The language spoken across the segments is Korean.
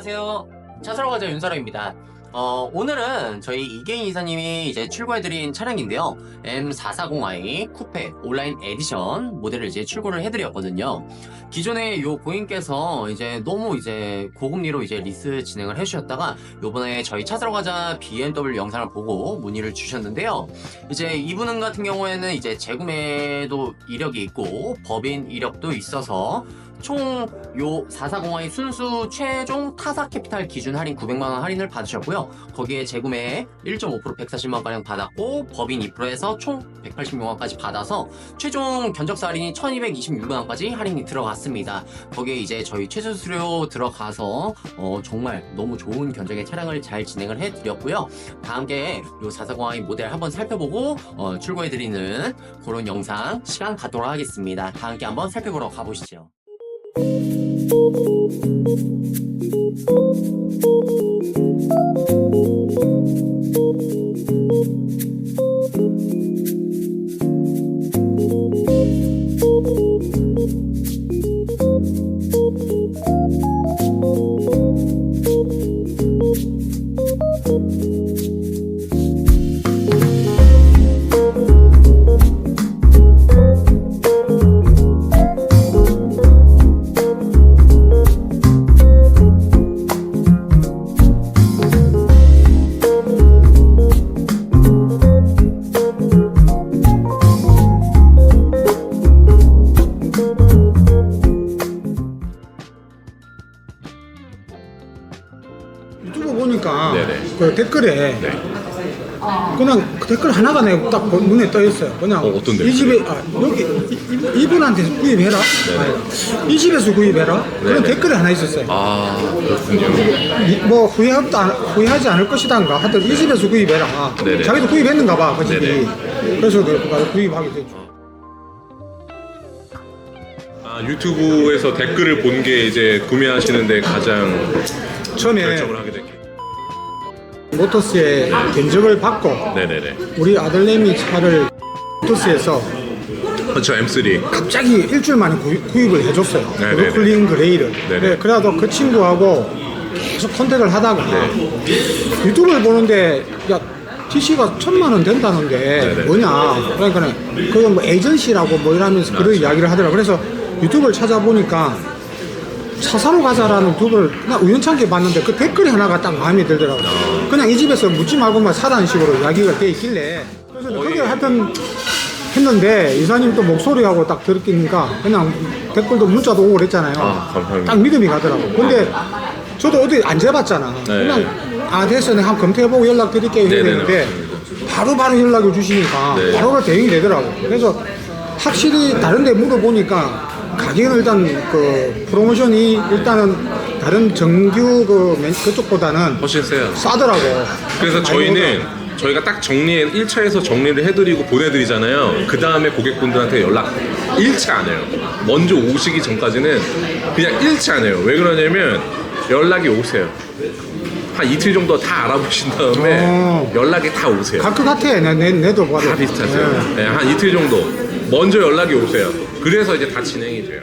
안녕하세요. 차사로 가자 윤사로입니다. 어, 오늘은 저희 이계인 이사님이 이제 출고해드린 차량인데요. M440i 쿠페 온라인 에디션 모델을 이제 출고를 해드렸거든요. 기존에 요 고객님께서 이제 너무 이제 고금리로 이제 리스 진행을 해주셨다가 요번에 저희 차사로 가자 BMW 영상을 보고 문의를 주셨는데요. 이제 이분 같은 경우에는 이제 재구매도 이력이 있고 법인 이력도 있어서 총 요 440i 순수 최종 타사 캐피탈 기준 할인 900만원 할인을 받으셨고요. 거기에 재구매 1.5% 140만원가량 받았고 법인 2%에서 총 186만원까지 받아서 최종 견적사 할인이 1226만원까지 할인이 들어갔습니다. 거기에 이제 저희 최저 수료 들어가서 어, 정말 너무 좋은 견적의 차량을 잘 진행을 해드렸고요. 다 함께 요 440i 모델 한번 살펴보고 어, 출고해드리는 그런 영상 시간 갖도록 하겠습니다. 다 함께 한번 살펴보러 가보시죠. 유튜 그 댓글에 네. 그냥 그 댓글 하나가 내딱 눈에 떠 있어요. 그냥 어, 어떤 이? 집에 아, 여기 이, 분한테 구입해라. 아니, 이 집에서 구입해라. 그런 네네. 댓글이 하나 있었어요. 아 그렇군요. 이- 뭐 후회하지, 않, 후회하지 않을 것이다인가 하여튼 이 집에서 구입해라. 네네. 자기도 구입했는가 봐, 그 집이. 네네. 그래서 내가 구입하게 됐죠. 아 유튜브에서 댓글을 본 게 이제 구매하시는데 가장 처음에 결정을 하게 된 게. 모터스의 견적을 받고 네네네. 우리 아들내미 차를 모터스에서 그렇죠 M3. 갑자기 일주일 만에 구입, 구입을 해줬어요. 네네네. 브루클린 그레이를. 네네. 네, 그래도 그 친구하고 계속 컨택을 하다가 네. 유튜브를 보는데 야 TC가 천만 원 된다는데 네네. 뭐냐 그러니까 그건 뭐 에이전시라고 뭐 이러면서 그런 이야기를 하더라고 그래서 유튜브를 찾아보니까 차 사러 가자라는 유튜브를 그냥 우연찮게 봤는데 그 댓글이 하나가 딱 마음에 들더라고 아. 그냥 이 집에서 묻지 말고만 사라는 식으로 이야기가 돼 있길래 그래서 그게 하여튼 했는데 이사님 또 목소리하고 딱 들으니까 그냥 댓글도 문자도 오고 그랬잖아요. 아, 감사합니다. 딱 믿음이 가더라고. 근데 저도 어디 안 재봤잖아. 네. 그냥 아 됐어 내가 한번 검토해보고 연락 드릴게요 네네네, 했는데 바로바로 연락을 주시니까 네. 바로 대응이 되더라고. 그래서 확실히 다른 데 물어보니까 가격은 일단 그 프로모션이 일단은 다른 정규 그 맨- 그쪽보다는 훨씬 세요. 싸더라고. 그래서 저희는. 저희가 딱 정리해 1차에서 정리를 해드리고 보내드리잖아요. 그 다음에 고객분들한테 연락 1차 안 해요. 먼저 오시기 전까지는 그냥 1차 안 해요. 왜 그러냐면 연락이 오세요. 한 이틀 정도 다 알아보신 다음에 어. 연락이 다 오세요. 갈것 같아. 내, 내, 내도 봐도. 다 비슷하세요. 네. 네, 한 이틀 정도 먼저 연락이 오세요. 그래서 이제 다 진행이 돼요.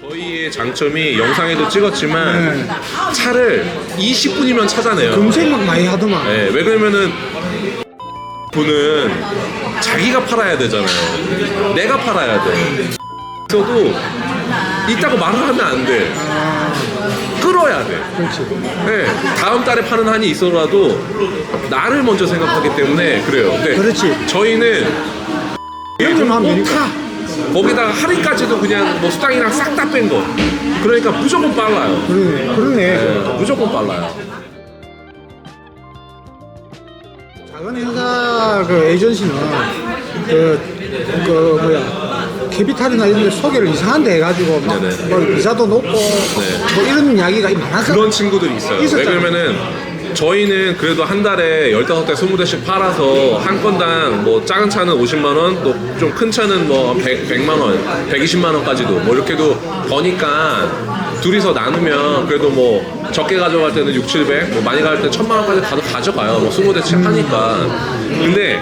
저희의 장점이 영상에도 찍었지만 네. 차를 20분이면 찾아내요. 막 많이 하더만. 네, 왜 그러면은 분은 자기가 팔아야 되잖아요. 내가 팔아야 돼. 그래도 있다고 말을 하면 안 돼. 끌어야 돼. 그렇지. 네, 다음 달에 파는 한이 있어라도 나를 먼저 생각하기 때문에 그래요. 근데 그렇지. 저희는 형님 하면 되니까. 거기다가 할인까지도 그냥 뭐 수당이랑 싹 다 뺀 거. 그러니까 무조건 빨라요. 그러네. 그러네. 네, 무조건 빨라요. 작은 행사 그 에이전시는 그, 그. 캐피탈이나 이런 데 소개를 이상한 데 해가지고 막 네네. 뭐 이자도 높고 뭐 이런 이야기가 많아서 그런 친구들이 있어요. 왜 있었잖아요. 그러면은 저희는 그래도 한 달에 15대, 20대씩 팔아서 한 건당 뭐 작은 차는 50만 원, 또 좀 큰 차는 뭐 100, 100만 원, 120만 원까지도 뭐 이렇게도 버니까 둘이서 나누면 그래도 뭐 적게 가져갈 때는 6, 700, 뭐 많이 갈때 1000만 원까지 가도 가져가요. 뭐 20대씩 하니까. 근데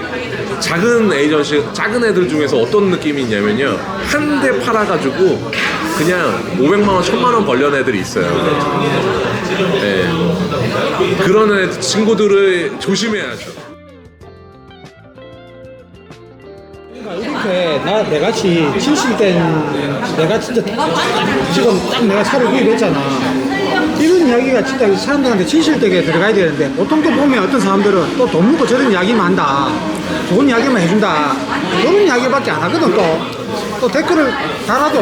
작은 에이전시, 작은 애들 중에서 어떤 느낌이 있냐면요. 한 대 팔아가지고 그냥 500만 원, 1000만 원 벌려는 애들이 있어요. 예. 그런 애 친구들을 조심해야죠. 이렇게 나 내같이 70대 내가 진짜 지금 딱 내가 차를 구입했잖아 이런 이야기가 진짜 사람들한테 진실되게 들어가야 되는데 보통 또 보면 어떤 사람들은 또 돈 묻고 저런 이야기만 한다 좋은 이야기만 해준다. 그런 이야기밖에 안 하거든 또. 또 댓글을 달아도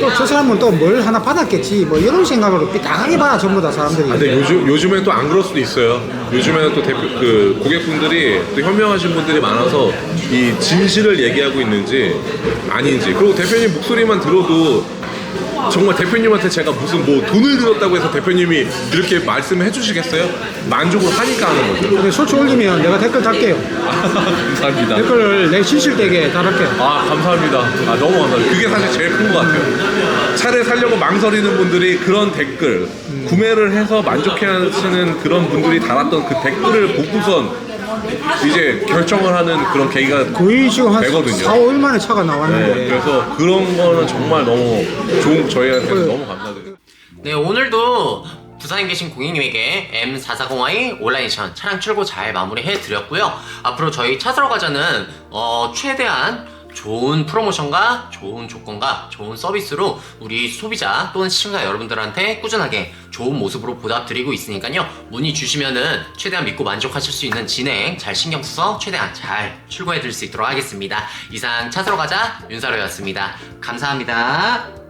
또 저 사람은 또 뭘 하나 받았겠지. 뭐 이런 생각으로 삐딱하게 봐라 전부 다 사람들이. 아, 근데 요즘 요즘엔 또안 그럴 수도 있어요. 요즘에는 또 대표 그 고객분들이 또 현명하신 분들이 많아서 이 진실을 얘기하고 있는지 아닌지. 그리고 대표님 목소리만 들어도 정말 대표님한테 제가 무슨 뭐 돈을 들었다고 해서 대표님이 이렇게 말씀해 주시겠어요? 만족을 하니까 하는 거죠. 근데 솔직히 올리면 내가 댓글 달게요 감사합니다. 댓글을 내 진실되게 달을게 아 감사합니다. 아 너무 감사합니다. 그게 사실 제일 큰 것 같아요. 차를 사려고 망설이는 분들이 그런 댓글 구매를 해서 만족해 하시는 그런 분들이 달았던 그 댓글을 보고선 이제 결정을 하는 그런 계기가 거의 지금 한 되거든요. 4, 5일 만에 차가 나왔는데 네, 그래서 그런 거는 정말 너무 좋은 저희한테 는 너무 감사드려요. 네, 오늘도 부산에 계신 고객님에게 M440i 온라인 시연 차량 출고 잘 마무리해 드렸고요. 앞으로 저희 차 사러 가자는 어, 최대한 좋은 프로모션과 좋은 조건과 좋은 서비스로 우리 소비자 또는 시청자 여러분들한테 꾸준하게 좋은 모습으로 보답드리고 있으니까요. 문의 주시면은 최대한 믿고 만족하실 수 있는 진행 잘 신경 써서 최대한 잘 출고해 드릴 수 있도록 하겠습니다. 이상 차 사러 가자 윤사로였습니다. 감사합니다.